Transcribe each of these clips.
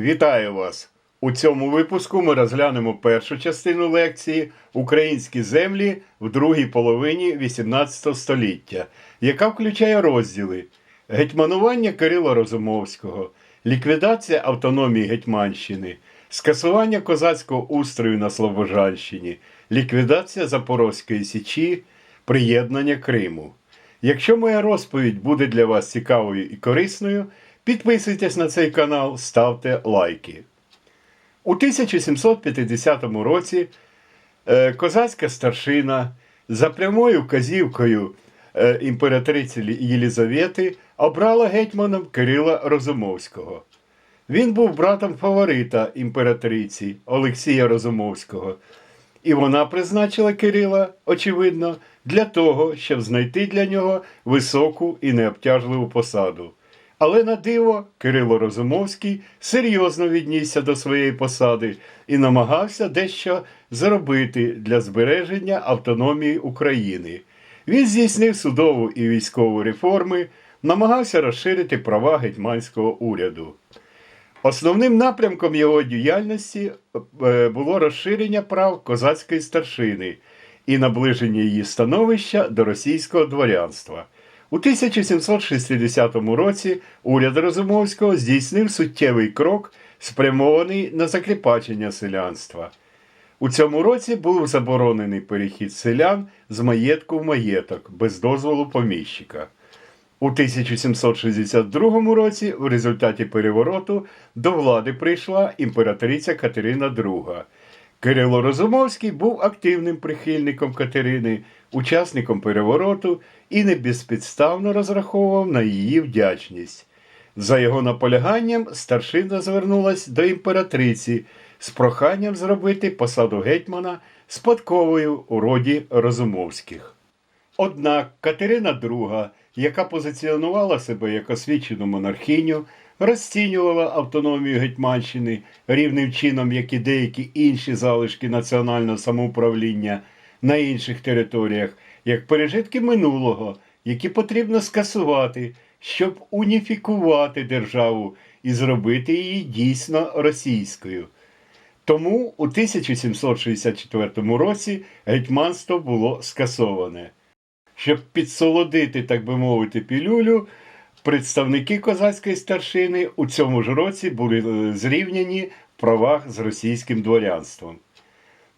Вітаю вас! У цьому випуску ми розглянемо першу частину лекції Українські землі в другій половині XVIII століття, яка включає розділи Гетьманування Кирила Розумовського, ліквідація автономії Гетьманщини, скасування козацького устрою на Слобожанщині, ліквідація Запорозької Січі, приєднання Криму. Якщо моя розповідь буде для вас цікавою і корисною, підписуйтесь на цей канал, ставте лайки. У 1750 році е, козацька старшина за прямою вказівкою е, імператриці Єлізавети обрала гетьманом Кирила Розумовського. Він був братом фаворита імператриці Олексія Розумовського, і вона призначила Кирила, очевидно, для того, щоб знайти для нього високу і необтяжливу посаду. Але на диво Кирило Розумовський серйозно віднісся до своєї посади і намагався дещо зробити для збереження автономії України. Він здійснив судову і військову реформи, намагався розширити права гетьманського уряду. Основним напрямком його діяльності е, було розширення прав козацької старшини і наближення її становища до російського дворянства. У 1760 році уряд Розумовського здійснив суттєвий крок, спрямований на закріпачення селянства. У цьому році був заборонений перехід селян з маєтку в маєток без дозволу поміщика. У 1762 році, в результаті перевороту, до влади прийшла імператриця Катерина II. Кирило Розумовський був активним прихильником Катерини, учасником перевороту і не безпідставно розраховував на її вдячність. За його наполяганням старшина звернулась до імператриці з проханням зробити посаду гетьмана спадковою у роді Розумовських. Однак Катерина II, яка позиціонувала себе як освічену монархиню, розцінювала автономію Гетьманщини рівним чином, як і деякі інші залишки національного самоуправління на інших територіях, як пережитки минулого, які потрібно скасувати, щоб уніфікувати державу і зробити її дійсно російською. Тому у 1764 році гетьманство було скасоване. Щоб підсолодити, так би мовити, пілюлю, представники козацької старшини у цьому ж році були е, зрівняні в правах з російським дворянством.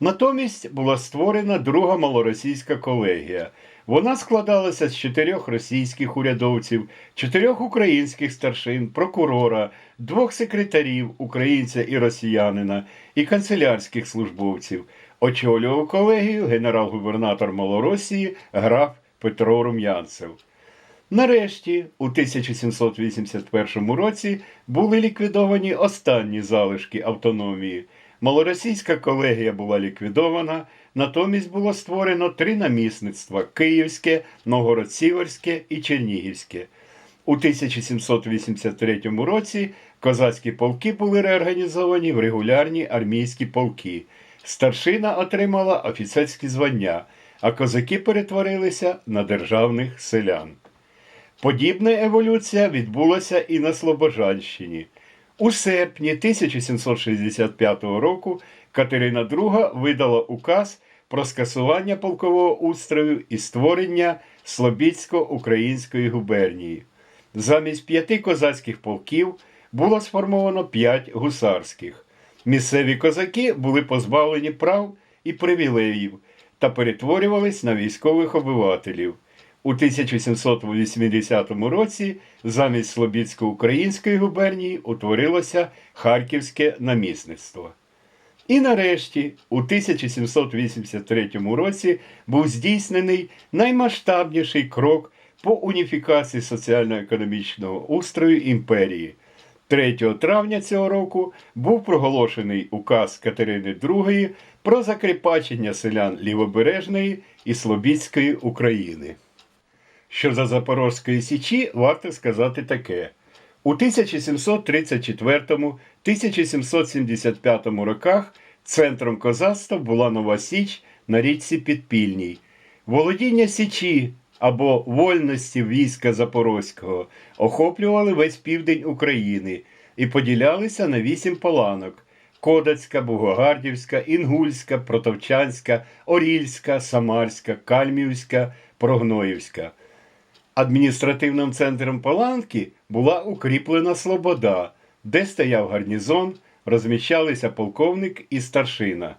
Натомість була створена друга малоросійська колегія. Вона складалася з чотирьох російських урядовців, чотирьох українських старшин, прокурора, двох секретарів, українця і росіянина, і канцелярських службовців. Очолював колегію генерал-губернатор Малоросії граф Петро Рум'янцев. Нарешті, у 1781 році були ліквідовані останні залишки автономії. Малоросійська колегія була ліквідована, натомість було створено три намісництва Київське, Новгород-Сіверське і Чернігівське. У 1783 році козацькі полки були реорганізовані в регулярні армійські полки. Старшина отримала офіцерські звання, а козаки перетворилися на державних селян. Подібна еволюція відбулася і на Слобожанщині. У серпні 1765 року Катерина II видала указ про скасування полкового устрою і створення Слобідсько-української губернії. Замість п'яти козацьких полків було сформовано п'ять гусарських. Місцеві козаки були позбавлені прав і привілеїв та перетворювались на військових обивателів. У 1780 році замість Слобідсько-української губернії утворилося Харківське намісництво. І нарешті, у 1783 році був здійснений наймасштабніший крок по уніфікації соціально-економічного устрою імперії. 3 травня цього року був проголошений указ Катерини II про закріпачення селян Лівобережної і Слобідської України. Що за Запорозької Січі варто сказати таке. У 1734-1775 роках центром козацтва була Нова Січ на річці Підпільній. Володіння Січі або вольності війська Запорозького охоплювали весь південь України, і поділялися на вісім паланок: Кодацька, Бугогардівська, Інгульська, Протовчанська, Орільська, Самарська, Кальмівська, Прогноївська. Адміністративним центром Паланки була укріплена Слобода, де стояв гарнізон, розміщалися полковник і старшина.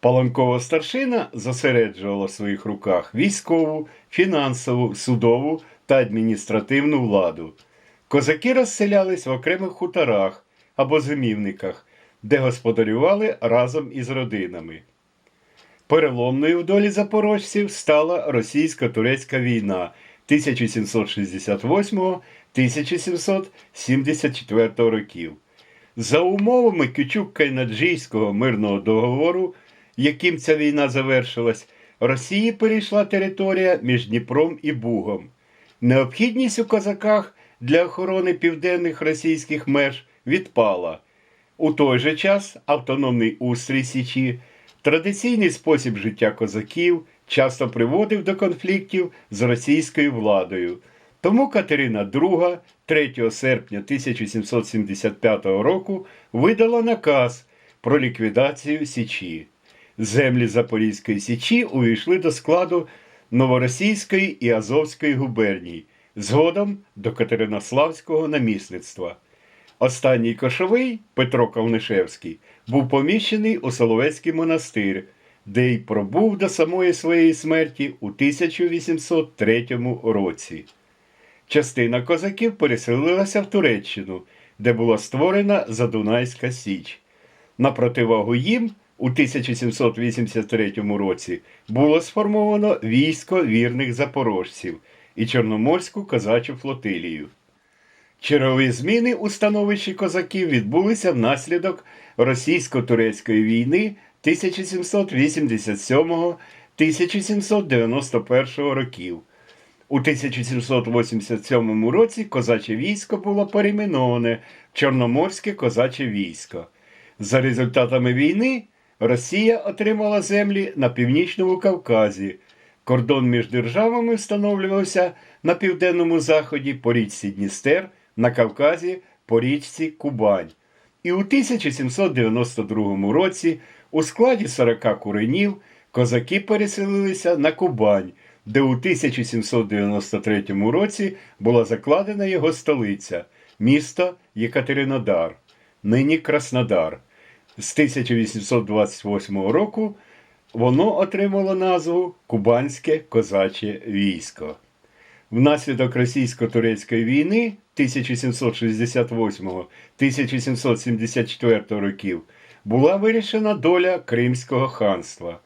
Паланкова старшина зосереджувала в своїх руках військову, фінансову, судову та адміністративну владу. Козаки розселялись в окремих хуторах або зимівниках, де господарювали разом із родинами. Переломною в долі запорожців стала російсько-турецька війна 1768-1774 років. За умовами Кючук-Кайнаджійського мирного договору, яким ця війна завершилась, Росії перейшла територія між Дніпром і Бугом. Необхідність у козаках для охорони південних російських меж відпала. У той же час автономний устрій Січі, традиційний спосіб життя козаків часто приводив до конфліктів з російською владою. Тому Катерина II 3 серпня 1775 року видала наказ про ліквідацію Січі. Землі Запорізької Січі увійшли до складу Новоросійської і Азовської губерній, згодом до Катеринославського намісництва. Останній кошовий Петро Калнишевський був поміщений у Соловецький монастир, де й пробув до самої своєї смерті у 1803 році. Частина козаків переселилася в Туреччину, де була створена Задунайська Січ. На противагу їм у 1783 році було сформовано військо вірних запорожців і Чорноморську козачу флотилію. Чергові зміни у становищі козаків відбулися внаслідок російсько-турецької війни 1787-1791 років. У 1787 році козаче військо було перейменоване в Чорноморське козаче військо. За результатами війни Росія отримала землі на північному Кавказі. Кордон між державами встановлювався на південному заході по річці Дністер, на Кавказі по річці Кубань. І у 1792 році у складі 40 куренів козаки переселилися на Кубань, де у 1793 році була закладена його столиця, місто Єкатеринодар, нині Краснодар. З 1828 року воно отримало назву Кубанське козаче військо. Внаслідок російсько-турецької війни 1768-1774 років була вирішена доля Кримського ханства.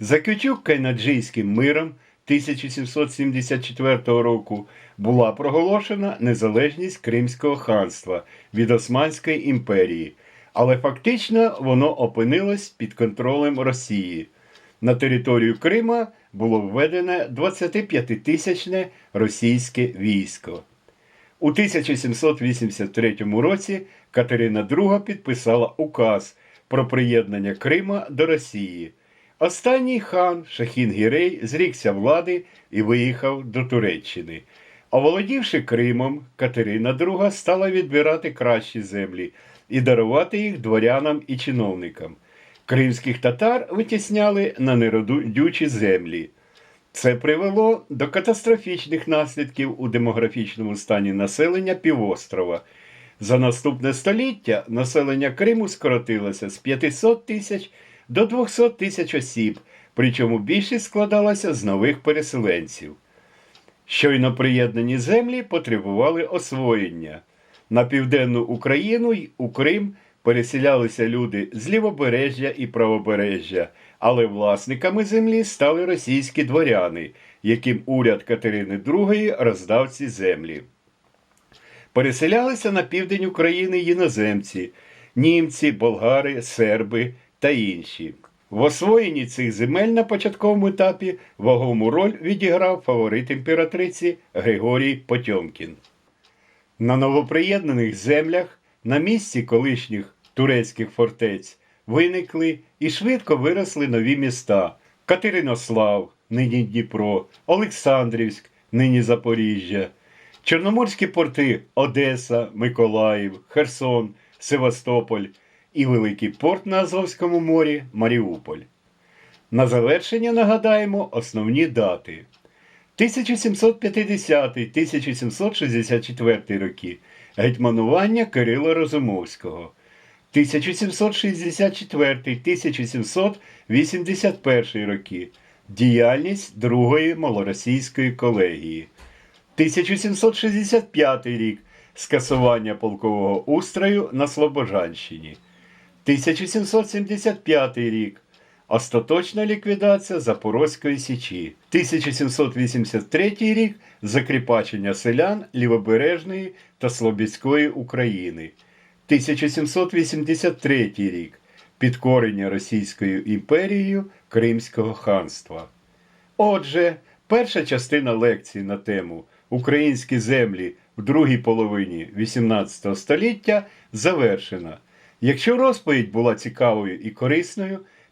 За Кючук-Кайнаджийським миром 1774 року була проголошена незалежність Кримського ханства від Османської імперії, але фактично воно опинилось під контролем Росії. На територію Крима було введене 25-тисячне російське військо. У 1783 році Катерина II підписала указ про приєднання Крима до Росії. Останній хан Шахін Гірей зрікся влади і виїхав до Туреччини. Оволодівши Кримом, Катерина II стала відбирати кращі землі і дарувати їх дворянам і чиновникам. Кримських татар витісняли на неродючі землі. Це привело до катастрофічних наслідків у демографічному стані населення півострова. За наступне століття населення Криму скоротилося з 500 тисяч до 200 тисяч осіб, причому більшість складалася з нових переселенців. Щойно приєднані землі потребували освоєння. На південну Україну й у Крим переселялися люди з лівобережжя і правобережжя, але власниками землі стали російські дворяни, яким уряд Катерини II роздав ці землі. Переселялися на південь України іноземці, німці, болгари, серби та інші. В освоєнні цих земель на початковому етапі вагому роль відіграв фаворит імператриці Григорій Потьомкін. На новоприєднаних землях на місці колишніх турецьких фортець виникли і швидко виросли нові міста Катеринослав, нині Дніпро, Олександрівськ, нині Запоріжжя. Чорноморські порти Одеса, Миколаїв, Херсон, Севастополь і великий порт на Азовському морі Маріуполь. На завершення нагадаємо основні дати. 1750-1764 роки гетьманування Кирила Розумовського. 1764-1781 роки діяльність Другої малоросійської колегії. 1765 рік скасування полкового устрою на Слобожанщині. 1775 рік остаточна ліквідація Запорозької Січі. 1783 рік закріпачення селян Лівобережної та Слобідської України. 1783 рік підкорення Російською імперією Кримського ханства. Отже, перша частина лекції на тему Українські землі в другій половині XVIII століття завершена. Якщо розповідь була цікавою і корисною,